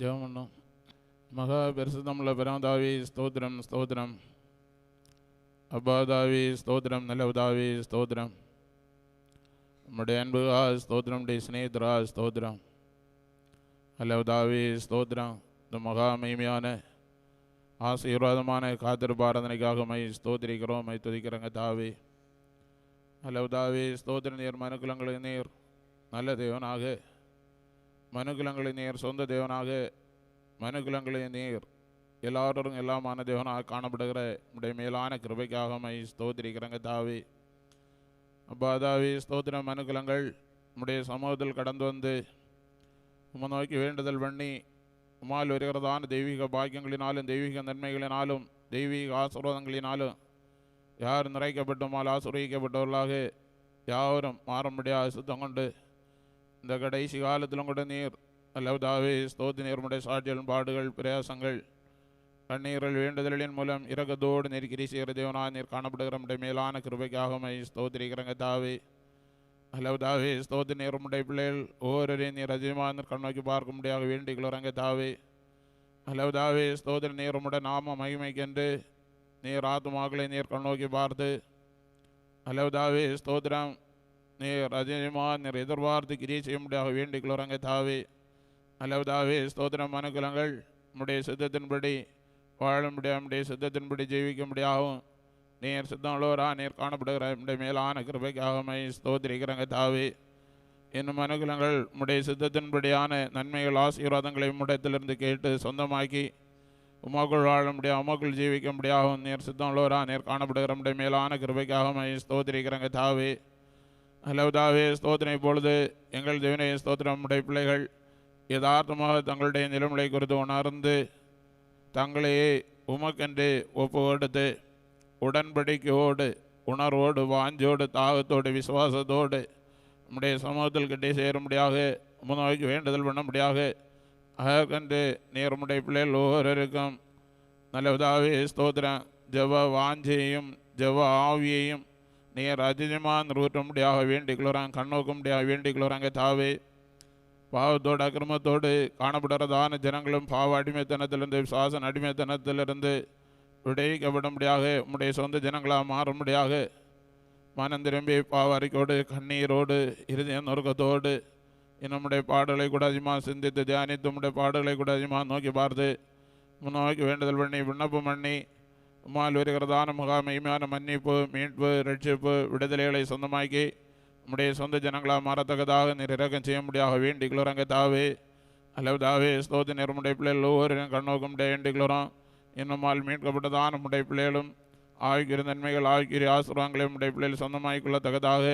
ஜெபம் பண்ணோம். மகா பரிசுத்தமுள்ள பிறந்தாவி ஸ்தோத்திரம் ஸ்தோத்திரம். அப்பாதாவி ஸ்தோத்திரம் நல்ல உதாவி ஸ்தோத்திரம். நம்முடைய அன்புகா ஸ்தோத்திரம். டி சிநேகிதரா ஸ்தோத்திரம். நல்ல உதாவி ஸ்தோத்திரம். இந்த மகா மகிமையான ஆசீர்வாதமான காத்திருப்பாரதனைக்காக மை ஸ்தோத்திரிக்கிறோம் மை துதிக்கிறங்க தாவி. நல்ல உதாவி ஸ்தோத்திர நீர் மனுக்குலங்களை நீர் நல்ல தேவனாக மனுக்குலங்களை நீர் சொந்த தேவனாக மனுகுலங்களை நீர். எல்லாரும் எல்லாமான தேவனாக காணப்படுகிற உடைய மேலான கிருபைக்காக மை ஸ்தோத்திரிக்கிறங்க தாவி அப்பா தாவி ஸ்தோத்திர மனுகுலங்கள் உம்முடைய சமூகத்தில் கடந்து வந்து உம்மை நோக்கி வேண்டுதல் பண்ணி உமால் வருகிறதான தெய்வீக பாக்கியங்களினாலும் தெய்வீக நன்மைகளினாலும் தெய்வீக ஆசீர்வாதங்களினாலும் யார் நிறைக்கப்பட்டுமால் ஆசிரியக்கப்பட்டவர்களாக யாவரும் மாறும்படியாக சுத்தம் கொண்டு இந்த கடைசி காலத்திலும் கூட நீர் அல்லவதாவே ஸ்தோத்தி நேர்முடைய சாட்சியல் பாடுகள் பிரயாசங்கள் கண்ணீரல் வேண்டுதலின் மூலம் இறக்கத்தோடு நீர் கிரி செய்கிற தேவனா நீர் காணப்படுகிற நம்முடைய மேலான கிருபைக்காகமை ஸ்தோத்திரிக்கிறங்க தாவே. அல்லவதாவே ஸ்தோத்தி நேர்முடைய பிள்ளைகள் ஒவ்வொருவரையும் நீர் அதிகமாக நீர் கண்ணோக்கி பார்க்க முடியாக வேண்டிக்கிறங்க தாவே. அல்லவதாவே ஸ்தோத்திர நேர்முடைய நாம மகிமைக்கென்று நீர் ஆத்மாக்களை நீர் கண்ணோக்கி பார்த்து அல்லவதாவே ஸ்தோத்திரம் நீர் அதிகமாக நீர் எதிர்பார்த்து கிரியை செய்ய முடியாக வேண்டிக்கிறங்க தாவே அல்லவதாவே ஸ்தோத்திரம் மனுக்குலங்கள் நம்முடைய சித்தத்தின்படி வாழ நம்முடைய சித்தத்தின்படி ஜெயிக்க முடியாகவும் நீர் சித்தங்களோரா நீர் காணப்படுகிற நம்முடைய மேலான கிருபைக்காகமை ஸ்தோத்திரிக்கிறங்க தாவே இன்னும் அனுகூலங்கள் நம்முடைய சித்தத்தின்படியான நன்மைகள் ஆசீர்வாதங்களை முடத்திலிருந்து கேட்டு சொந்தமாக்கி உமாக்குள் வாழ முடியாது உமாக்குள் ஜீவிக்க முடியாகவும் நீர் சித்தங்களோரா நீர் காணப்படுகிற நம்முடைய மேலான கிருபைக்காகமை ஸ்தோத்திரிக்கிறங்க தாவே அல்லவதாவே ஸ்தோத்திரம். இப்பொழுது எங்கள் தேவனை ஸ்தோத்திரம். உடைய பிள்ளைகள் யதார்த்தமாக தங்களுடைய நிலைமுறை குறித்து உணர்ந்து தங்களையே உமக்கென்று ஒப்பு கொடுத்து உடன்படிக்கையோடு உணர்வோடு வாஞ்சோடு தாகத்தோடு விசுவாசத்தோடு நம்முடைய சமூகத்தில் கிட்டே சேரும்படியாக முன்னோக்கி வேண்டுதல் பண்ணும்படியாக அதற்கென்று நீர் நம்முடைய பிள்ளைகள் ஒவ்வொருவருக்கும் நல்லதாவே ஸ்தோத்திரம். ஜெவ வாஞ்சையும் ஜெவ ஆவியையும் நீர் அதிகமாக நிறுவட்டும்படியாக வேண்டிக்கொள்கிறாங்க கண்ணோக்கும்படியாக வேண்டிக்கொள்கிறாங்க தாவே. பாவத்தோடு அக்கிரமத்தோடு காணப்படுறதான ஜனங்களும் பாவ அடிமைத்தனத்திலிருந்து சுவாசன அடிமைத்தனத்திலிருந்து விடைக்கப்படும்படியாக உம்முடைய சொந்த ஜனங்களாக மாறும்படியாக மனம் திரும்பி பாவ அறிக்கோடு கண்ணீரோடு இறுதிய நொறுக்கத்தோடு நம்முடைய பாடலை கூட அதிகமாக சிந்தித்து தியானித்து நம்முடைய பாடலை கூட அதிகமாக நோக்கி பார்த்து முன்னோக்கி வேண்டுதல் பண்ணி விண்ணப்பம் பண்ணி உம்மால் வருகிறதான முகாமையுமான மன்னிப்பு மீட்பு ரட்சிப்பு விடுதலைகளை சொந்தமாக்கி நம்முடைய சொந்த ஜனங்களாக மாறத்தக்கதாக நீர் இறக்கம் செய்ய முடியாக வேண்டிக்கிறோங்க தாவே. அல்லது தாவே ஸ்தோத்தி நிறமுடைய பிள்ளைகள் ஒவ்வொரு கண்ணோக்கம் வேண்டிக்கிறோம் இன்னுமால் மீட்கப்பட்டதான நம்முடைய பிள்ளைகளும் ஆய்கிற நன்மைகள் ஆய்கிற ஆசிர்வாங்களை நம்முடைய பிள்ளைகள் சொந்தமாகிக் கொள்ளத்தக்கதாக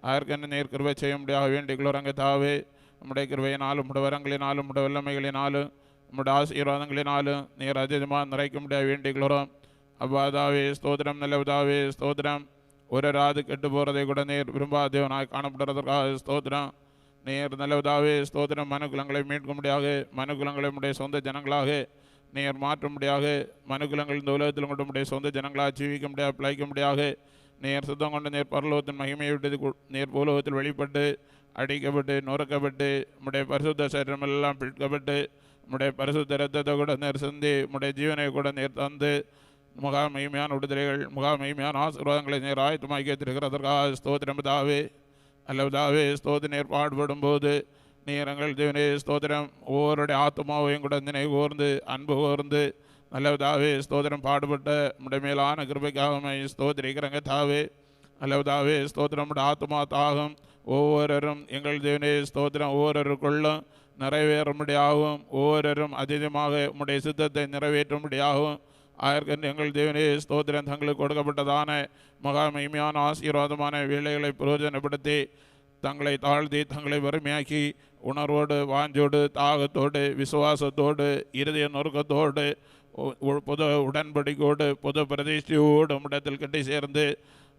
அதற்கென்று நீர் கிருவை செய்ய முடியாக வேண்டிக்கிறோங்க தாவே. நம்முடைய கிருவையினாலும் நம்முடைய வரங்களினாலும் நம்முடைய வல்லமைகளினாலும் நம்முடைய ஆசீர்வாதங்களினாலும் நீர் அதிகமாக நிறைக்க முடியாது வேண்டிக்கிறோம் அவ்வாதாவே ஸ்தோத்திரம். நல்லதாவே ஸ்தோத்திரம். ஒரு ராது கெட்டு போகிறதை கூட நேர் விரும்பாதேவனாய் காணப்படுறதற்காக ஸ்தோத்திரம். நேர் நல்லதாவே ஸ்தோத்திரம். மனுக்குலங்களை மீட்க முடியாக மனுக்குலங்களை உடைய சொந்த ஜனங்களாக நேர் மாற்ற முடியாக மனுக்குலங்கள் இந்த உலகத்தில் கொண்டு உடைய சொந்த ஜனங்களாக ஜீவிக்க முடியாது பிழைக்க முடியாக நேர் சுத்தம் கொண்டு நேர் பரலோகத்தின் மகிமையை விட்டது நேர் பூலோகத்தில் வெளிப்பட்டு அடிக்கப்பட்டு நொறுக்கப்பட்டு நம்முடைய பரிசுத்த சரீரமெல்லாம் பிடிக்கப்பட்டு நம்முடைய பரிசுத்த ரத்தத்தை கூட நேர் சந்தி நம்முடைய ஜீவனை கூட நேர் தந்து முகா மகிமையான விடுதலைகள் முகா மகிமையான ஆசீர்வாதங்களை நேர் ஆயத்தமாக்கி வைத்திருக்கிறதற்காக ஸ்தோத்திரம் தாவே அல்லதாவே ஸ்தோத்திர நேர் பாடுபடும் போது நீர் எங்கள் தேவனே ஸ்தோத்திரம் ஒவ்வொருடைய ஆத்மாவையும் கூட நினை கூர்ந்து அன்பு கூர்ந்து நல்லவதாவே ஸ்தோத்திரம் பாடுபட்ட உடைய மேலான ஸ்தோத்திரிக்கிறங்க தாவே. நல்லவதாவே ஸ்தோத்திரம் ஆத்மா தாகம் ஒவ்வொருவரும் எங்கள் தேவனே ஸ்தோத்திரம் ஒவ்வொருவருக்குள்ளும் நிறைவேறும்படியாகவும் ஒவ்வொருவரும் அதிகமாக உம்முடைய சித்தத்தை நிறைவேற்றும்படியாகவும் அதற்கென்று எங்கள் தேவனே ஸ்தோத்திரம். தங்களுக்கு கொடுக்கப்பட்டதான மகா மகிமையான ஆசீர்வாதமான வேலைகளை பிரயோஜனப்படுத்தி தங்களை தாழ்த்தி தங்களை வறுமையாக்கி உணர்வோடு வாஞ்சோடு தாகத்தோடு விசுவாசத்தோடு இருதய நொறுக்கத்தோடு உ- உ- புது உடன்படிக்கையோடு புது பிரதிஷ்டையோடு உம்மிடத்தில் கட்டி சேர்ந்து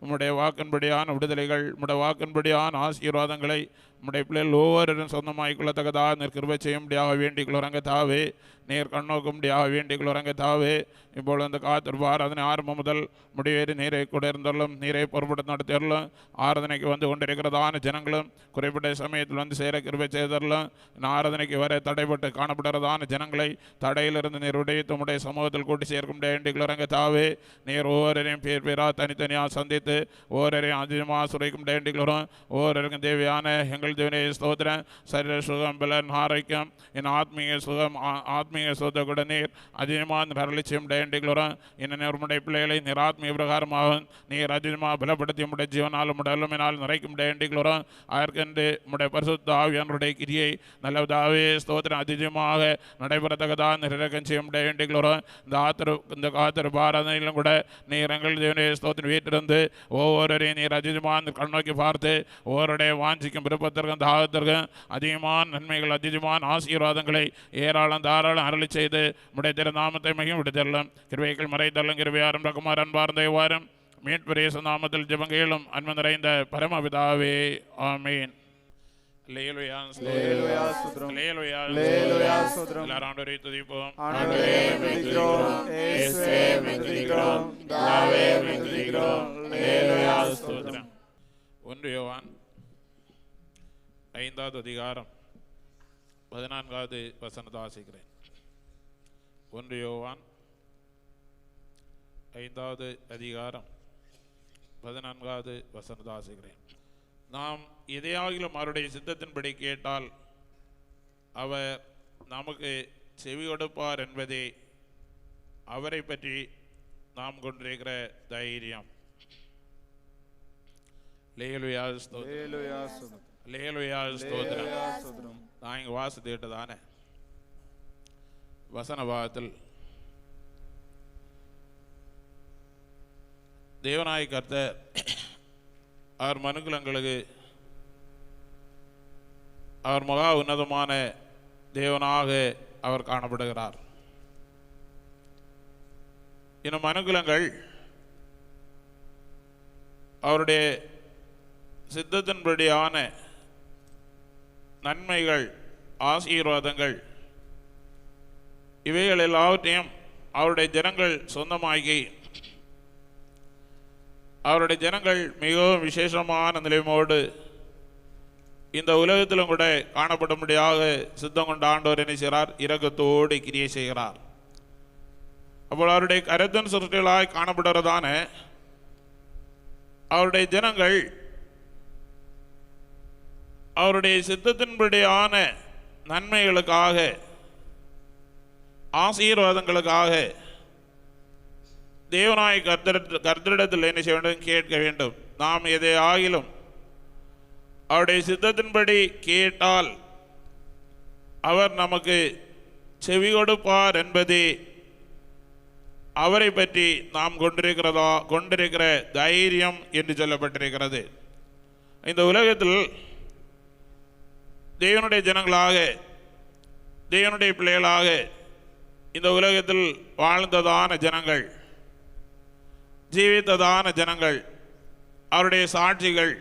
உம்முடைய வாக்கின்படியான விடுதலைகள் உம்முடைய வாக்கின்படியான ஆசீர்வாதங்களை நம்முடைய பிள்ளைகள் ஒவ்வொருவரும் சொந்தமாய் கொள்ளத்தக்கதா நீர் கிருபை செய்யும்படியாக வேண்டிக் கொள்ளுறங்க தாவே நீர் கண்ணோக்கும்படியாக வேண்டிக் கொள்ளுறங்க தாவே இப்பொழுது இந்த காத்திருப்பு அதனை ஆரம்பம் முதல் முடிவேறி நீரை கூட இருந்தாலும் நீரை பொறுப்பட்டு நடத்தியறலும் ஆராதனைக்கு வந்து கொண்டிருக்கிறதான ஜனங்களும் குறிப்பிட்ட சமயத்தில் வந்து சேர கிருபை செய்தரலும் ஆராதனைக்கு வர தடைப்பட்டு காணப்படுறதான ஜனங்களை தடையிலிருந்து நீர் உடைத்து உடைய சமூகத்தில் கூட்டி சேர்க்கும் வேண்டிக் கொள்ளுறங்க தாவே நீர் ஒவ்வொருவரையும் பேர் பேராக தனித்தனியாக சந்தித்து ஒவ்வொருவரையும் அதிகமாக சுரைக்கும் வேண்டிக்கிறோம் ஒவ்வொருவருக்கும் தேவையான எங்கள் தேவனே ஸ்தோத்திரம் சரீர சுகம் பலன் ஆரோக்கியம் என் ஆத்மீக சுகம் ஆத்மீக சுகத்தை கூட நீர் அதிகமாக அருளிச்சியும் வேண்டிக்கிறோம் என்ன உம்முடைய பிள்ளைகளை நீர் ஆத்மீக பிரகாரமாகவும் நீர் அதிகமாக பலப்படுத்தி உடைய ஜீவனாலும் உம்முடைய வல்லமையினால் நிறைக்கும் வேண்டிக்கிறோம் அதற்கென்று உடைய பரிசுத்த ஆவியானுடைய கிரியை நல்லதாவே ஸ்தோத்திரம் அதிகமாக நடைபெறத்தக்கதாக நிரக்கம் செய்ய வேண்டிக்கிறோம் இந்த ஆத்திர இந்த காத்திர பாரதையிலும் கூட நீர் எங்கள் தேவனே ஸ்தோத்திரம் வீட்டிலிருந்து ஒவ்வொருவரையும் நீர் அதிகமாக கண்ணோக்கி பார்த்து ஒவ்வொருடைய வாஞ்சிக்கும் விருப்பத்தை விருப்பத்திற்கும் தாகத்திற்கும் அதிகமான நன்மைகள் அதிகமான ஆசீர்வாதங்களை ஏராளம் தாராளம் அருளி செய்து உடைய திருநாமத்தை மிகவும் விடுதல்லும் கிருவைகள் மறைதல்லும் கிருவையாரும் ரகுமார் அன்பார்ந்த வாரம் மீட்பரேச நாமத்தில் ஜெபங்களும் அன்பு நிறைந்த பரமபிதாவே ஆமீன். ஒன்று யோவான். ஐந்தாவது அதிகாரம் பதினான்காவது வசனத்தை வாசிக்கிறேன். ஒன்று யோவான் ஐந்தாவது அதிகாரம் பதினான்காவது வசனத்தை வாசிக்கிறேன். நாம் எதையாகிலும் அவருடைய சித்தத்தின்படி கேட்டால் அவர் நமக்கு செவி கொடுப்பார் என்பதே அவரை பற்றி நாம் கொண்டிருக்கிற தைரியம். லேலுயா ஸ்தோத்திரம் லேலுயா ஸ்தோத்திரம். நான் இங்கே வாசித்துக்கிட்டதானே வசன பாகத்தில் தேவநாய கர்த்தர் அவர் மனுக்குலங்களுக்கு அவர் மகா உன்னதமான தேவனாக அவர் காணப்படுகிறார் இன்னும் மனுக்குலங்கள் அவருடைய சித்தத்தின்படியான நன்மைகள் ஆசீர்வாதங்கள் இவைகள் எல்லாவற்றையும் அவருடைய ஜனங்கள் சொந்தமாகி அவருடைய ஜனங்கள் மிகவும் விசேஷமான நிலைமையோடு இந்த உலகத்திலும் கூட காணப்படும்படியாக சித்தம் கொண்ட ஆண்டவர் என்ன செய்கிறார்? இரக்கத்தோடு கிரியை செய்கிறார். அப்போ அவருடைய கருத்தன் சுருட்டிகளாய் காணப்படுறதான அவருடைய ஜனங்கள் அவருடைய சித்தத்தின்படியான நன்மைகளுக்காக ஆசீர்வாதங்களுக்காக தேவநாய கர்த்தர் கர்த்தரிடத்தில் என்ன செய்ய வேண்டும்? கேட்க வேண்டும். நாம் எதை ஆகிலும் அவருடைய சித்தத்தின்படி கேட்டால் அவர் நமக்கு செவி கொடுப்பார் என்பதே அவரை பற்றி நாம் கொண்டிருக்கிறதா கொண்டிருக்கிற தைரியம் என்று சொல்லப்பட்டிருக்கிறது. இந்த உலகத்தில் தேவனுடைய ஜனங்களாக தேவனுடைய பிள்ளைகளாக இந்த உலகத்தில் வாழ்ந்ததான ஜனங்கள் ஜீவித்ததான ஜனங்கள் அவருடைய சாட்சிகள்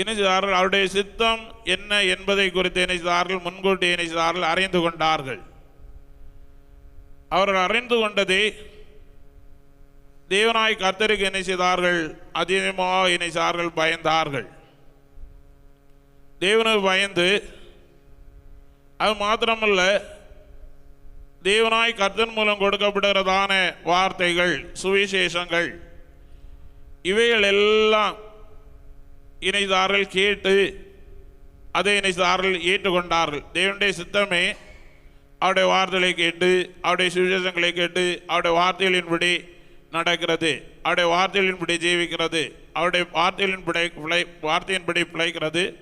இணைச்சார்கள் அவருடைய சித்தம் என்ன என்பதை குறித்து இணைச்சார்கள் முன்கூட்டி இணைச்சார்கள் அறிந்து கொண்டார்கள். அவர்கள் அறிந்து கொண்டதை தேவனாய் கர்த்தருக்கு இணைச்சார்கள் செய்தார்கள் அதிகமாக இணைச்சார்கள் பயந்தார்கள். தேவனை பயந்து அது மாத்திரமல்ல தேவனாய் கர்த்தன் மூலம் கொடுக்கப்படுகிறதான வார்த்தைகள் சுவிசேஷங்கள் இவைகள் எல்லாம் இணைதார்கள் கேட்டு அதை இணைதார்கள் ஏற்றுக்கொண்டார்கள். தேவனுடைய சித்தமே அவருடைய வார்த்தைகளை கேட்டு அவருடைய சுவிசேஷங்களை கேட்டு அவருடைய வார்த்தைகளின்படி நடக்கிறது. அவருடைய வார்த்தைகளின்படி ஜீவிக்கிறது. அவருடைய வார்த்தைகளின்படி பிழை வார்த்தையின்படி பிழைக்கிறது.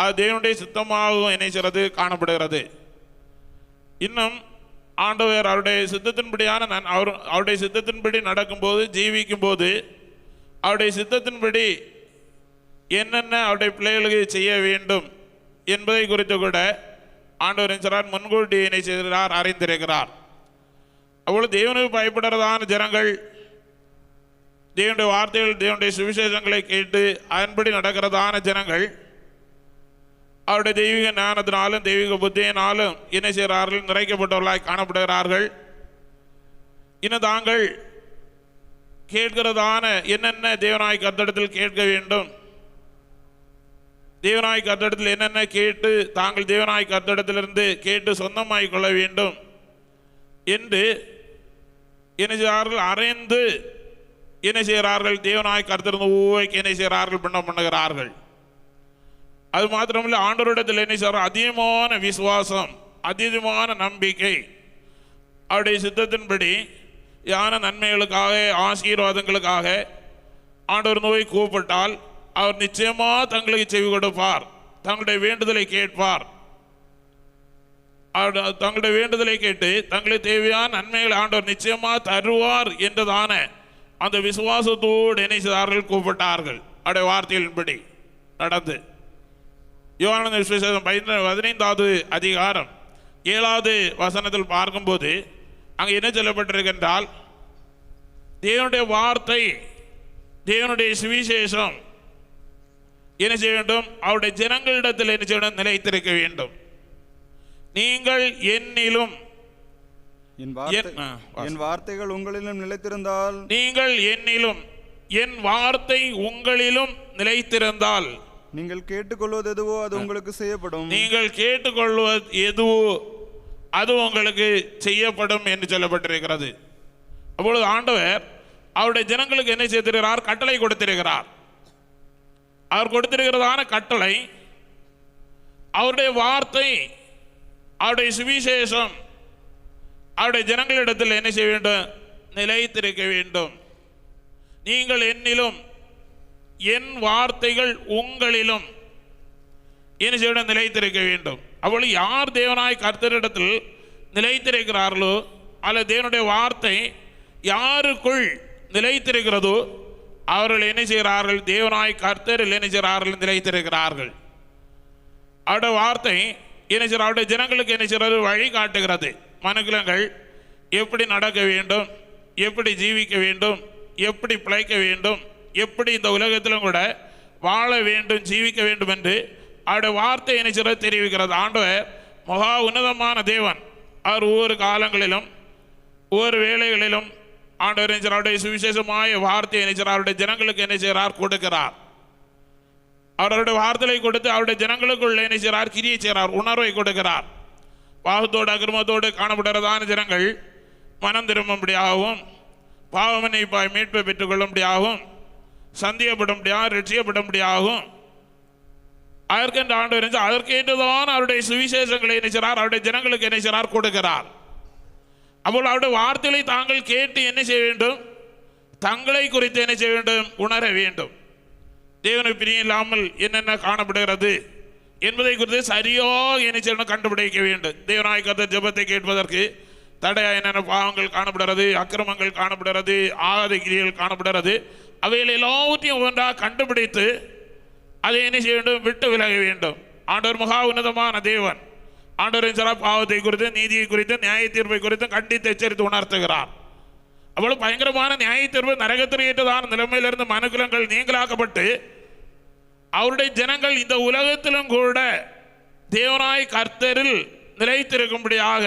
அது தேவனுடைய சித்தமாகவும் இணைக்கிறது காணப்படுகிறது. இன்னும் ஆண்டவர் அவருடைய சித்தத்தின்படியான நான் அவர் அவருடைய சித்தத்தின்படி நடக்கும்போது ஜீவிக்கும் போது அவருடைய சித்தத்தின்படி என்னென்ன அவருடைய பிள்ளைகளுக்கு செய்ய வேண்டும் என்பதை குறித்து கூட ஆண்டவர் என்கிறார் முன்கூட்டி இணை செய்கிறார் அறிந்திருக்கிறார். அவ்வளோ தேவனுக்கு பயப்படுறதான ஜனங்கள் தேவனுடைய வார்த்தைகள் தேவனுடைய சுவிசேஷங்களை கேட்டு அதன்படி நடக்கிறதான ஜனங்கள் அவருடைய தெய்வீக ஞானத்தினாலும் தெய்வீக புத்தியினாலும் என்ன செய்கிறார்கள்? நிறைக்கப்பட்டவர்களாய் காணப்படுகிறார்கள். இன்னும் தாங்கள் கேட்கிறதான என்னென்ன தேவநாய் கத்தடத்தில் கேட்க வேண்டும்? தேவநாய் கத்தடத்தில் என்னென்ன கேட்டு தாங்கள் தேவநாய் கத்தடத்திலிருந்து கேட்டு சொந்தமாய் கொள்ள வேண்டும் என்று என்ன செய்கிறார்கள்? அறைந்து என்ன செய்கிறார்கள்? தேவநாய் கருத்திருந்து ஊவைக்கு என்ன செய்கிறார்கள்? பின்னம் பண்ணுகிறார்கள். அது மாத்திரமில்லை ஆண்டவரிடத்தில் என்ன சார் அதிகமான விசுவாசம் அதிகமான நம்பிக்கை. அவருடைய சித்தத்தின்படி யான நன்மைகளுக்காக ஆசீர்வாதங்களுக்காக ஆண்டவர் நோய் கூப்பிட்டால் அவர் நிச்சயமாக தங்களுக்கு செவி கொடுப்பார். தங்களுடைய வேண்டுதலை கேட்பார். அவர் தங்களுடைய வேண்டுதலை கேட்டு தங்களுக்கு தேவையான நன்மைகளை ஆண்டவர் நிச்சயமாக தருவார் என்றதான அந்த விசுவாசத்தோடு என்ன செய்தார்கள்? கூப்பிட்டார்கள் அவருடைய வார்த்தைகளின்படி நடந்து. யோகானந்த விசேஷம் பதின பதினைந்தாவது அதிகாரம் ஏழாவது வசனத்தில் பார்க்கும்போது அங்கே என்ன சொல்லப்பட்டிருக்கின்றால் தேவனுடைய வார்த்தை தேவனுடைய சுவிசேஷம் என்ன செய்ய வேண்டும்? அவருடைய ஜனங்களிடத்தில் என்ன செய்ய வேண்டும்? நிலைத்திருக்க வேண்டும். நீங்கள் என்னிலும். என் வார்த்தைகள் உங்களிலும் நிலைத்திருந்தால் நீங்கள் என்னிலும் என் வார்த்தை உங்களிலும் நிலைத்திருந்தால் நீங்கள் கேட்டுக்கொள்வது எதுவோ அது உங்களுக்கு செய்யப்படும். நீங்கள் கேட்டுக்கொள்வது எதுவோ அது உங்களுக்கு செய்யப்படும் என்று சொல்லப்பட்டிருக்கிறது. அப்பொழுது ஆண்டவர் அவருடைய ஜனங்களுக்கு என்ன செய்திருக்கிறார்? கட்டளை கொடுத்திருக்கிறார். அவர் கொடுத்திருக்கிறதான கட்டளை அவருடைய வார்த்தை அவருடைய சுவிசேஷம் அவருடைய ஜனங்களிடத்தில் என்ன செய்ய வேண்டும்? நிலைத்திருக்க வேண்டும். நீங்கள் என்னிலும் என் வார்த்தைகள் உங்களிலும். என்ன செய்ய நிலைத்திருக்க வேண்டும். அவள் யார் தேவனாய் கர்த்தரிடத்தில் நிலைத்திருக்கிறார்களோ அல்ல தேவனுடைய வார்த்தை யாருக்குள் நிலைத்திருக்கிறதோ அவர்கள் என்ன செய்கிறார்கள்? தேவனாய் கர்த்தரில் என்ன செய்கிறார்கள்? நிலைத்திருக்கிறார்கள். அவருடைய வார்த்தை என்ன செய்கிற அவருடைய ஜனங்களுக்கு என்ன செய்கிறது வழி காட்டுகிறது. மனுக்குலங்கள் எப்படி நடக்க வேண்டும்? எப்படி ஜீவிக்க வேண்டும்? எப்படி பிழைக்க வேண்டும்? எப்படி இந்த உலகத்திலும் கூட வாழ வேண்டும் ஜீவிக்க வேண்டும் என்று அவருடைய வார்த்தை என்ன தெரிவிக்கிறது. ஆண்டவர் மகா உன்னதமான தேவன். அவர் ஒவ்வொரு காலங்களிலும் ஒவ்வொரு வேளைகளிலும் ஆண்டவர் என்ன அவருடைய சுவிசேஷமாய வார்த்தை என்ன அவருடைய ஜனங்களுக்கு என்ன செய்கிறார் கொடுக்கிறார். அவருடைய வார்த்தையை கொடுத்து அவருடைய ஜனங்களுக்குள்ள என்ன செய்கிறார் கிரியை செய்கிறார் உணர்வை கொடுக்கிறார். பாவத்தோடு அக்கிரமத்தோடு காணப்படுறதான ஜனங்கள் மனம் திரும்பும்படியாகவும் பாவமனை மீட்பை பெற்றுக்கொள்ளும்படியாகவும் சந்தியப்படும்படியாகவும் ரட்சியப்படும்படியாகவும் அதற்கென்று ஆண்டு இருந்து அதற்கேற்றதான் அவருடைய சுவிசேஷங்களை இணைச்சிறார் அவருடைய ஜனங்களுக்கு என்ன கொடுக்கிறார். அப்போ அவருடைய வார்த்தைகளை தாங்கள் கேட்டு என்ன செய்ய வேண்டும்? தங்களை குறித்து என்ன செய்ய வேண்டும்? உணர வேண்டும். தேவனை பிரியம் இல்லாமல் என்னென்ன காணப்படுகிறது? என்பதை குறித்து சரியாக என்ன செய்யணும் கண்டுபிடிக்க வேண்டும். தேவனாய் ஜபத்தை ஜெபத்தை கேட்பதற்கு தடையா என்னென்ன பாவங்கள் காணப்படுகிறது? அக்கிரமங்கள் காணப்படுகிறது? ஆகாத கிரிகள் காணப்படுகிறது? அவைகள் எல்லாவற்றையும் ஒன்றாக கண்டுபிடித்து அதை என்ன செய்ய வேண்டும்? விட்டு விலக வேண்டும். ஆண்டவர் மகா உன்னதமான தேவன். ஆண்டவரின் சில பாவத்தை குறித்து நீதியை குறித்து நியாய தீர்ப்பை குறித்து கண்டித்து எச்சரித்து உணர்த்துகிறார். அவ்வளவு பயங்கரமான நியாய தீர்ப்பு நரகத்திற்கேற்றதான நிலைமையிலிருந்து மனுக்குலங்கள் நீங்களாக்கப்பட்டு அவருடைய ஜனங்கள் இந்த உலகத்திலும் கூட தேவனாய் கர்த்தரில் நிலைத்திருக்கும்படியாக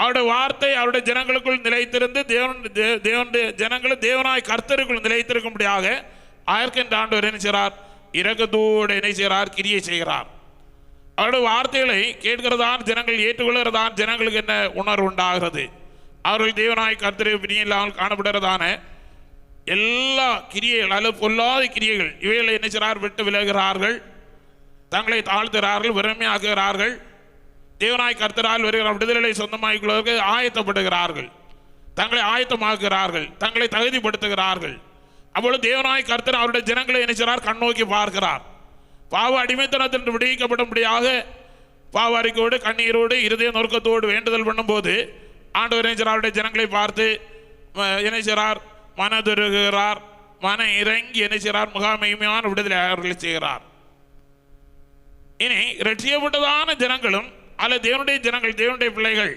அவருடைய வார்த்தை அவருடைய ஜனங்களுக்குள் நிலைத்திருந்து தேவன் தேவனுடைய ஜனங்களும் தேவனாய் கர்த்தருக்குள் நிலைத்திருக்கும்படியாக ஆயர்க்கின்ற ஆண்டவர் என்ன செய்கிறார்? இரக்கத்தோடு என்ன செய்கிறார்? கிரியை செய்கிறார். அவருடைய வார்த்தைகளை கேட்கிறதான் ஜனங்கள் ஏற்றுக்கொள்கிறதான் ஜனங்களுக்கு என்ன உணர்வு உண்டாகிறது. அவர்கள் தேவனாய் கர்த்தரை பிரியில்லாமல் காணப்படுகிறதான எல்லா கிரியைகள் அல்லது பொல்லாத கிரியைகள் இவைகளை என்ன செய்கிறார்? விட்டு விலகிறார்கள் தங்களை தாழ்த்துகிறார்கள் வெறுமையாக்குகிறார்கள். தேவனாய் கர்த்தரால் வருகிற விடுதலை சொந்தமாக்கிக் கொள்வதற்கு ஆயத்தப்படுகிறார்கள். தங்களை ஆயத்தமாக்குகிறார்கள். தங்களை தகுதிப்படுத்துகிறார்கள். அப்பொழுது தேவனாய் கர்த்தர் அவருடைய ஜனங்களை என்ன கண்ணோக்கி பார்க்கிறார். பாவ அடிமைத்தனத்திற்கு விடுவிக்கப்படும்படியாக பாவ அறிக்கையோடு கண்ணீரோடு இருதய நொறுக்கத்தோடு வேண்டுதல் பண்ணும்போது ஆண்டவர் என்ன அவருடைய ஜனங்களை பார்த்து அஹ், மனதுருகிறார் மன இறங்கி என்ன முகாமையுமையான விடுதலை அவர்களை செய்கிறார். இனி ரட்சியப்பட்டதான ஜனங்களும் அல்ல தேவனுடைய ஜனங்கள் தேவனுடைய பிள்ளைகள்.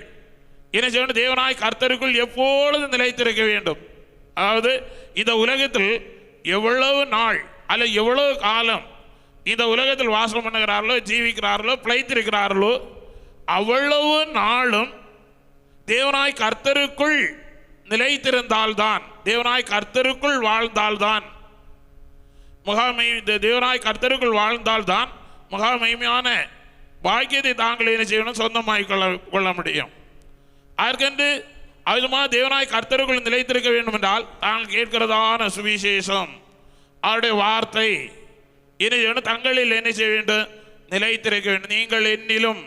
என்ன செய்யணும்? தேவனாய் கர்த்தருக்குள் எப்பொழுதும் நிலைத்திருக்க வேண்டும். அதாவது இந்த உலகத்தில் எவ்வளவு நாள் அல்ல எவ்வளவு காலம் இந்த உலகத்தில் வாசம் பண்ணுகிறார்களோ ஜீவிக்கிறார்களோ பிழைத்திருக்கிறார்களோ அவ்வளவு நாளும் தேவனாய் கர்த்தருக்குள் நிலைத்திருந்தால்தான் தேவனாய் கர்த்தருக்குள் வாழ்ந்தால்தான் முகாமை இந்த தேவனாய் கர்த்தருக்குள் வாழ்ந்தால்தான் முகாமைமையான பாக்கியத்தை தாங்கள் என்ன செய்யணும்? சொந்தமாய் கொள்ள கொள்ள முடியும். அதற்கென்று அதுமா தேவனாய் கர்த்தருக்குள் நிலைத்திருக்க வேண்டும் என்றால் தாங்கள் கேட்கிறதான சுவிசேஷம். அவருடைய வார்த்தை என்ன செய்யணும் தங்களில் என்ன செய்ய வேண்டும்? நிலைத்திருக்க வேண்டும். நீங்கள் என்னிலும்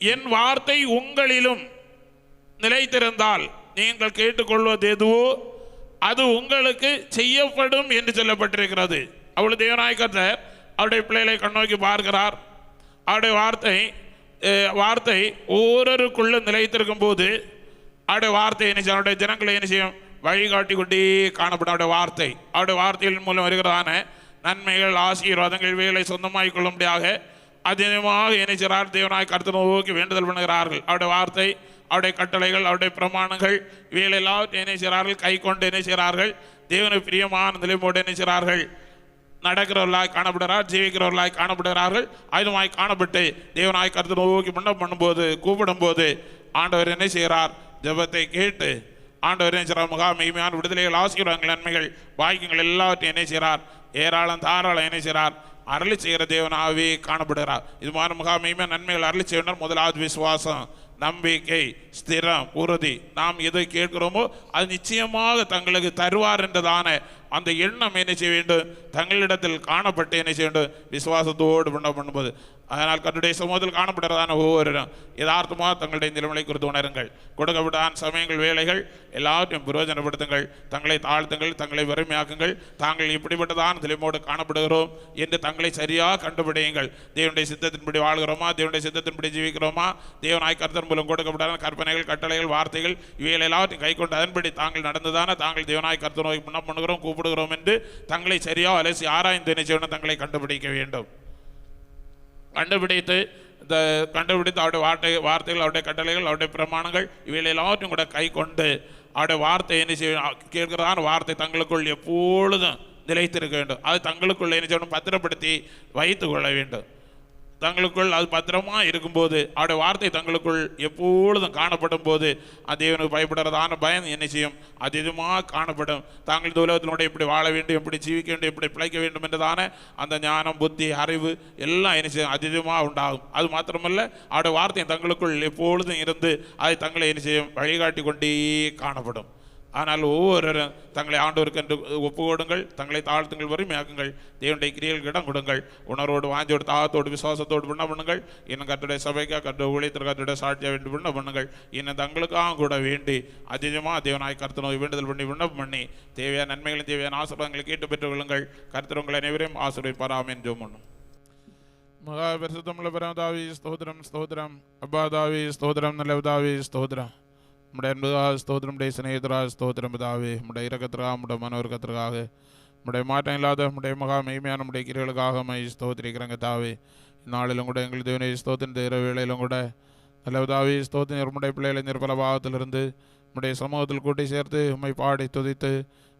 என் வார்த்தை உங்களிலும் நிலைத்திருந்தால் நீங்கள் கேட்டுக்கொள்வது எதுவோ அது உங்களுக்கு செய்யப்படும் என்று சொல்லப்பட்டிருக்கிறது. அவள் தேவநாயக்கர்த்தர் அவருடைய பிள்ளைகளை கண்ணோக்கி பார்க்கிறார். அவருடைய வார்த்தை வார்த்தை ஒவ்வொருக்குள்ள நிலைத்திருக்கும் போது அவருடைய வார்த்தை என்ன அவருடைய ஜனங்களை என்ன செய்யும்? வழிகாட்டி கொண்டே காணப்படும். அவருடைய வார்த்தை அவருடைய வார்த்தையின் மூலம் வருகிறதான நன்மைகள் ஆசீர்வாதங்கள் இவைகளை சொந்தமாய் கொள்ளும்படியாக அதிகமாக இணைச்சிறார் தேவனாய் கருத்து நோக்கி வேண்டுதல் பண்ணுகிறார்கள். அவருடைய வார்த்தை அவருடைய கட்டளைகள் அவருடைய பிரமாணங்கள் இவைகள் எல்லாவற்றையும் செய்கிறார்கள்? கை கொண்டு என்ன செய்கிறார்கள்? தேவனை பிரியமான நிலைமோடு என்ன செய்கிறார்கள்? நடக்கிறவர்களாய் காணப்படுகிறார் ஜீவிக்கிறவர்களாய் காணப்படுகிறார்கள். ஆயுதமாய் காணப்பட்டு தேவனாய் கருத்து நோக்கி முன்னம் பண்ணும்போது கூப்பிடும்போது ஆண்டவர் என்ன செய்கிறார்? ஜெபத்தை கேட்டு ஆண்டவர் என்ன செய்கிறார்? முகா மெய்மையான விடுதலைகள் ஆசீர்வாதங்கள் நன்மைகள் வாக்கியங்கள் எல்லாவற்றையும் என்ன செய்கிறார்? ஏராளம் தாராளம் என்ன செய்கிறார்? அருளி செய்கிற தேவனாகவே காணப்படுகிறார். இது மாதிரி முகா மெய்மையான நன்மைகள் அருளி செய்யணும் முதலாவது விசுவாசம் நம்பிக்கை ஸ்திரம் உறுதி. நாம் எதை கேட்கிறோமோ அது நிச்சயமாக தங்களுக்கு தருவார் என்றதான அந்த எண்ணம் என்ன செய்ய வேண்டும்? தங்களிடத்தில் காணப்பட்டு என்ன செய்ய வேண்டும்? விசுவாசத்தோடு பண்ண பண்ணும்போது. அதனால் கட்டுடைய சமூகத்தில் காணப்படுறதான ஒவ்வொருவரும் யதார்த்தமாக தங்களுடைய நிலைமை குறித்து உணருங்கள். கொடுக்கப்பட்டான் சமயங்கள் வேலைகள் எல்லாவற்றையும் பிரயோஜனப்படுத்துங்கள். தங்களை தாழ்த்துங்கள் தங்களை வறுமையாக்குங்கள். தாங்கள் இப்படிப்பட்டதான் நிலைமோடு காணப்படுகிறோம் என்று தங்களை சரியாக கண்டுபிடியுங்கள். தேவனுடைய சித்தத்தின்படி வாழ்கிறோமா? தேவனுடைய சித்தத்தின்படி ஜீவிக்கிறோமா? தேவனாய் கருத்தன் மூலம் கொடுக்கப்பட்டான கற்பனைகள் கட்டளைகள் வார்த்தைகள் இவைகள் எல்லாவற்றையும் கை கொண்டு அதன்படி தாங்கள் நடந்ததான தாங்கள் தேவனாய் கர்த்தர் நோக்கி முன்னம் பண்ணுகிறோம் கூப்பிடுகிறோம் என்று தங்களை சரியா அலசி ஆராய்ந்து என்ன தங்களை கண்டுபிடிக்க வேண்டும். கண்டுபிடித்து இந்த கண்டுபிடித்து அவருடைய வார்த்தை வார்த்தைகள் அவருடைய கட்டளைகள் அவருடைய பிரமாணங்கள் இவைகள் எல்லாவற்றையும் கூட கை கொண்டு அவருடைய வார்த்தை என்ன செய்ய கேட்கிறதான வார்த்தை தங்களுக்குள் எப்பொழுதும் நிலைத்திருக்க வேண்டும். அது தங்களுக்குள்ள என்ன செய்யணும்? பத்திரப்படுத்தி வைத்து கொள்ள வேண்டும். தங்களுக்குள் அது பத்திரமா இருக்கும்போது அவருடைய வார்த்தை தங்களுக்குள் எப்பொழுதும் காணப்படும் போது அது தேவனுக்கு பயப்படுறதான பயம் என்ன செய்யும்? அதிகமாக காணப்படும். தாங்கள் இந்த எப்படி வாழ வேண்டும் எப்படி ஜீவிக்க வேண்டும் எப்படி பிழைக்க வேண்டும் என்றதான அந்த ஞானம் புத்தி அறிவு எல்லாம் என்ன செய்யும்? அதிகமாக உண்டாகும். அது மாத்திரமல்ல அவருடைய வார்த்தை தங்களுக்குள் எப்பொழுதும் இருந்து அதை தங்களை என்ன செய்யும்? வழிகாட்டி கொண்டே காணப்படும். ஆனால் ஒவ்வொருவரும் தங்களை ஆண்டவருக்கு என்று ஒப்பு கொடுங்கள் தங்களை தாழ்த்துங்கள் வறுமையாக்குங்கள். தேவனுடைய கிரியைகளுக்கு இடம் கொடுங்கள் உணர்வோடு வாஞ்சோடு தாகத்தோடு விசுவாசத்தோடு பண்ண பண்ணுங்கள். இன்னும் கத்துடைய சபைக்காக கற்று ஊழியத்திற்கு கத்துடைய சாட்சியாக வேண்டி பண்ண பண்ணுங்கள். இன்னும் தங்களுக்காக கூட வேண்டி அதிகமாக தேவனாய் கருத்து நோய் வேண்டுதல் பண்ணி விண்ணப்பம் பண்ணி தேவையான நன்மைகளும் தேவையான ஆசீர்வாதங்களை கேட்டு பெற்றுக் கொள்ளுங்கள். கருத்து உங்கள் அனைவரையும் ஆசீர்வதிப்பாராம் ஜோம் ஒன்று மகா பரிசுத்தமுள்ள பரமதாவி ஸ்தோத்திரம் ஸ்தோத்திரம். அப்பாதாவி ஸ்தோத்திரம் நல்லவதாவி ஸ்தோத்திரம். நம்முடைய அன்புதாக ஸ்தோத்திரம் நம்முடைய சிநேகிதராக ஸ்தோத்திரம் பிதாவே. நம்முடைய இறக்கத்திற்காக நம்முடைய மனோருக்கத்திற்காக நம்முடைய மாற்றம் இல்லாத நம்முடைய மகா மெய்மையான நம்முடைய கிரியலுக்காக மை ஸ்தோத்திரிக்கிறங்க தாவே இந்நாளிலும் கூட எங்கள் தேவனை ஸ்தோத்தின் தீர வேளையிலும் கூட நல்லதாவே ஸ்தோத்தின் நம்முடைய பிள்ளைகளை நிர்பல பாவத்திலிருந்து நம்முடைய சமூகத்தில் கூட்டி சேர்த்து உண்மை பாடி துதித்து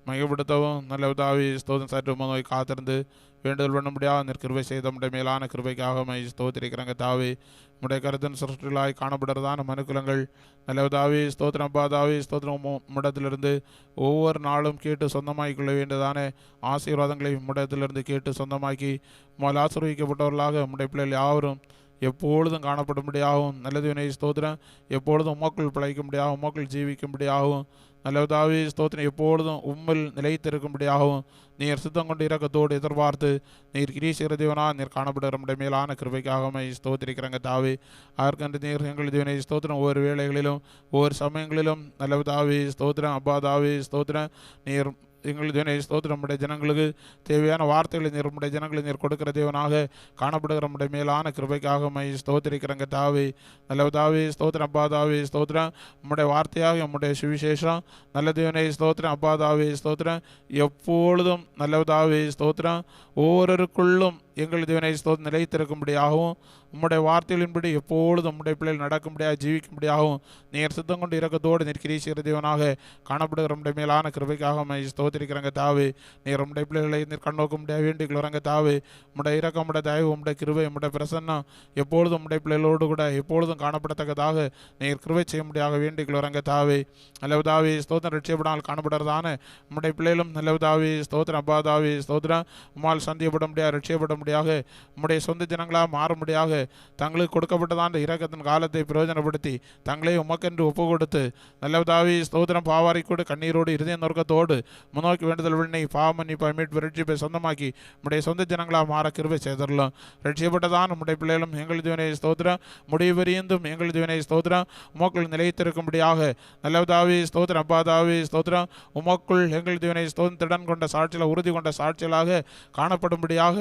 மையப்படுத்தவும் நல்ல உதாவி ஸ்தோதன் சற்று நோய் காத்திருந்து வேண்டுதல் பண்ண முடியாத நிற்கிருவை செய்த நம்முடைய மேலான கிருபைக்காக மை ஸ்தோத்திருக்கிறாங்க தாவே. நம்முடைய கருத்தின் சுற்றுலாய் காணப்படுறதான மனுக்குலங்கள் நல்லதாவே ஸ்தோத்திரம் பாதாவே ஸ்தோத்திரம் முடத்திலிருந்து ஒவ்வொரு நாளும் கேட்டு சொந்தமாக்கிக் கொள்ள வேண்டியதான ஆசீர்வாதங்களை முடத்திலிருந்து கேட்டு சொந்தமாக்கி உமால் ஆசீர்வதிக்கப்பட்டவர்களாக நம்முடைய பிள்ளைகள் யாவரும் எப்பொழுதும் காணப்படும்படியாகவும் நல்லதுவினை ஸ்தோத்திரம். எப்பொழுதும் உமக்குள் பிழைக்கும்படியாகவும் உமக்குள் ஜீவிக்கும்படியாகவும் நல்லதாவே ஸ்தோத்திரம். எப்பொழுதும் உம்மில் நிலைத்திருக்கும்படியாகவும் நீர் சுத்தம் கொண்டு இறக்கத்தோடு எதிர்பார்த்து நீர் கிரீசீர தேவனா நீர் காணப்படுகிற நம்முடைய மேலான கிருபைக்காகமை ஸ்தோத்திரிக்கிறங்க தாவே. அதற்கென்று நீர் எங்கள் தேவனை ஸ்தோத்திரம். ஒவ்வொரு வேளைகளிலும் ஒவ்வொரு சமயங்களிலும் நல்லதாவே ஸ்தோத்திரம் அப்பா தாவே ஸ்தோத்திரம். நீர் எங்கள் தேவனை ஸ்தோத்திரம். நம்முடைய ஜனங்களுக்கு தேவையான வார்த்தைகளை நீர் நம்முடைய ஜனங்களை நீர் கொடுக்கிற தேவனாக காணப்படுகிற நம்முடைய மேலான கிருபைக்காக மை ஸ்தோத்திரிக்கிறங்க தாவே. நல்ல ஸ்தோத்திரம். அப்பா தாவி ஸ்தோத்திரம். நம்முடைய வார்த்தையாக நம்முடைய சுவிசேஷம். நல்ல தேவனை ஸ்தோத்திரம். அப்பா தாவே ஸ்தோத்திரம். எப்பொழுதும் நல்ல தாவே ஸ்தோத்திரம். ஒவ்வொருவருக்குள்ளும் எங்கள் தேவனை ஸ்தோத் நிலைத்திருக்கும்படியாகவும் உம்முடைய வார்த்தைகளின்படி எப்பொழுதும் உம்முடைய பிள்ளைகள் நடக்கும்படியாக ஜீவிக்கும்படியாகவும் நீர் சித்தம் கொண்டு இறக்கத்தோடு நிற்கிறீசிற தேவனாக. காணப்படுகிற உடைய மேலான கிருபைக்காக ஸ்தோத்திருக்கிறங்க தாவு. நீர் உம்முடைய பிள்ளைகளை நீர் கண்ணோக்க முடியாது வேண்டிக் வரங்க தாவு. உம்முடைய இறக்க உம்முடைய தயவு உம்முடைய கிருவை உம்முடைய பிரசன்னம் எப்பொழுதும் உம்முடைய பிள்ளைகளோடு கூட எப்பொழுதும் காணப்படத்தக்கதாக நீர் கிருவை செய்ய முடியாக வேண்டிக் வரங்க தாவே நல்லவதாவே ஸ்தோத்திரம் ரட்சியப்படாமல் காணப்படுறதான உம்முடைய பிள்ளைகளும் நல்லவதாவே ஸ்தோத்திரம் அப்பாதாவே ஸ்தோத்திரம். உம்மால் சந்தியப்பட முடியாது ரட்சியப்பட முடியாக உம்முடைய சொந்த ஜனங்களாக மாற முடியாக தங்களுக்கு கொடுக்கப்பட்டதான இரக்கத்தின் காலத்தை பிரயோஜனப்படுத்தி தங்களை உமக்கென்று ஒப்பு கொடுத்து நல்லவதாவே ஸ்தோத்திரம். பாவாரி கூட கண்ணீரோடு இருதய நொறுக்கத்தோடு முன்னோக்கி வேண்டுதல் விண்ணை பாவமன்னிப்பை மீட்பு ரட்சிப்பை சொந்தமாக்கி உம்முடைய சொந்த ஜனங்களாக மாற கிருபை செய்தரலாம் ரட்சிக்கப்பட்டதான் உம்முடைய பிள்ளைகளும் எங்கள் தேவனை ஸ்தோத்திரம். முடிவறியந்தும் எங்கள் தேவனை ஸ்தோத்திரம். உமக்குள் நிலைத்திருக்கும்படியாக நல்லவதாவே ஸ்தோத்திரம். அப்பாதாவி ஸ்தோத்திரம். உமக்குள் எங்கள் தேவனை ஸ்தோத்திரம். திடன் கொண்ட சாட்சியில் உறுதி கொண்ட சாட்சிகளாக காணப்படும்படியாக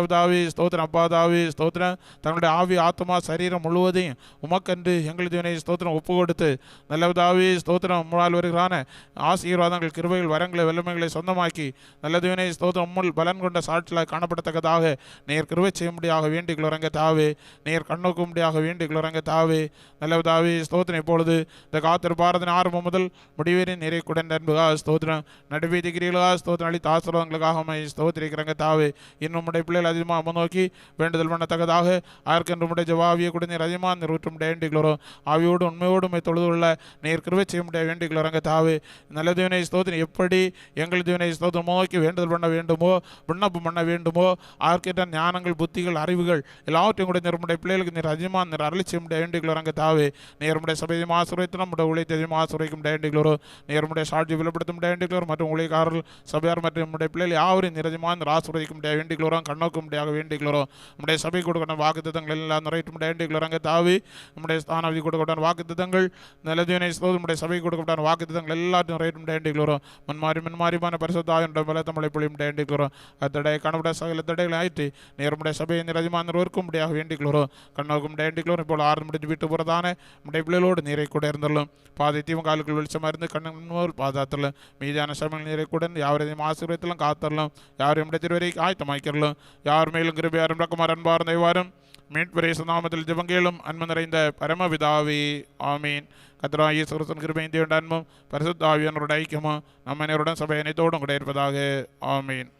நல்லவதாவே ஸ்தோத்திரம் அப்பாதாவே ஸ்தோத்திரம். தங்களுடைய ஆவி ஆத்மா சரீரம் முழுவதையும் உமக்கன்று எங்கள் தேவனை ஸ்தோத்திரம் ஒப்பு கொடுத்து நல்லவதாவே ஸ்தோத்திரம் உம்மால் வருகிறான. ஆசீர்வாதங்கள் கிருபைகள் வரங்களை வல்லமைகளை சொந்தமாக்கி நல்ல தேவனை ஸ்தோத்திரம் உம்முள் பலன் கொண்ட சாட்சியில் காணப்படத்தக்கதாக. நேர் கிருபை செய்யும்படியாக வேண்டிக் உறங்க தாவே நேர் கண்ணோக்கும்படியாக வேண்டிக் உறங்க தாவே நல்லவதாவே ஸ்தோத்திரம். இப்பொழுது இந்த காத்திரு பாரதின் ஆரம்பம் முதல் முடிவேறின் நிறை குடன் அன்புகா ஸ்தோத்திரம். நடுவீதிக்கிறீர்களா ஸ்தோத்திரம் அளித்த ஆசீர்வாதங்களுக்காக உம்மை ஸ்தோத்திரிக்கிறங்க தாவே இன்னும் உடைய நிலையில் அதிகமாக முன்னோக்கி வேண்டுதல் பண்ணத்தக்கதாக ஆர்க்கென்று உடைய ஜவாவிய குடிநீர் அதிகமாக நிறுவற்றும் வேண்டிகளோ ஆவியோடு உண்மையோடு உண்மை தொழுதுள்ள நீர் கிருவை செய்ய முடிய வேண்டிகளோங்க தாவு நல்ல தேவனை ஸ்தோத்திரம் எப்படி எங்கள் தேவனை ஸ்தோத்திரம் நோக்கி வேண்டுதல் பண்ண வேண்டுமோ விண்ணப்பம் பண்ண வேண்டுமோ ஆர்க்கிட்ட ஞானங்கள் புத்திகள் அறிவுகள் எல்லாவற்றையும் கூட நிறுவனுடைய பிள்ளைகளுக்கு நீர் அதிகமாக நீர் அருளி செய்ய முடிய வேண்டிகளோங்க தாவு நேர்முடைய சபையும் ஆசிரியத்திலும் நம்முடைய உழைத்து அதிகமாக ஆசிரியக்கும் வேண்டிகளோ நேர்முடைய சாட்சி விலப்படுத்தும் வேண்டிகளோ மற்றும் உழைக்காரர்கள் சபையார் மற்றும் நம்முடைய பிள்ளைகள் யாவரும் நிரஜமாக இந்த ஆசிரியக்கும் முடிய கண்ணோ கண்ணோக்கும் முடியாக வேண்டிகளோ நம்முடைய சபை கொடுக்கணும் வாக்குத்தத்தங்கள் எல்லாம் நிறைவேற்ற முடிய வேண்டிகளோங்க தாவி நம்முடைய ஸ்தானாவதி கொடுக்கப்பட்ட வாக்குத்தத்தங்கள் நிலதீவனை ஸ்தோது நம்முடைய சபை கொடுக்கப்பட்ட வாக்குத்தத்தங்கள் எல்லாத்தையும் நிறைவேற்ற முடிய வேண்டிகளோ முன்மாறி முன்மாறிமான பரிசுத்தாயுடைய பல தமிழை பொழியும் முடிய வேண்டிகளோ அத்தடை காணப்பட சகல தடைகள் ஆயிற்று. நேர்முடைய சபையை நிரஜமாக நிறுவருக்கும் முடியாக வேண்டிகளோ கண்ணோக்கும் முடிய வேண்டிகளோ இப்போ ஆறு முடிஞ்சு விட்டு போகிறதான நம்முடைய பிள்ளைகளோடு நீரை கூட இருந்துள்ளோம். பாதை தீவம் காலுக்குள் வெளிச்சமாக இருந்து கண்ணன் யார் மேலும் கிருபி யாரும் ரக்குமார் அன்பார்ந்த வாரும் மீட்பரே சுநாமத்தில் ஜபங்கேலும் அன்பு நிறைந்த பரமபிதாவே ஆமீன். கத்ரா கத்ராயி சுரசன் கிருபைந்தியுண்ட அன்பும் பரிசுத்தாவியனோட ஐக்கியமும் நம்ம நேருடன் சபை அனைத்தோடும் கூட இருப்பதாக ஆமீன்.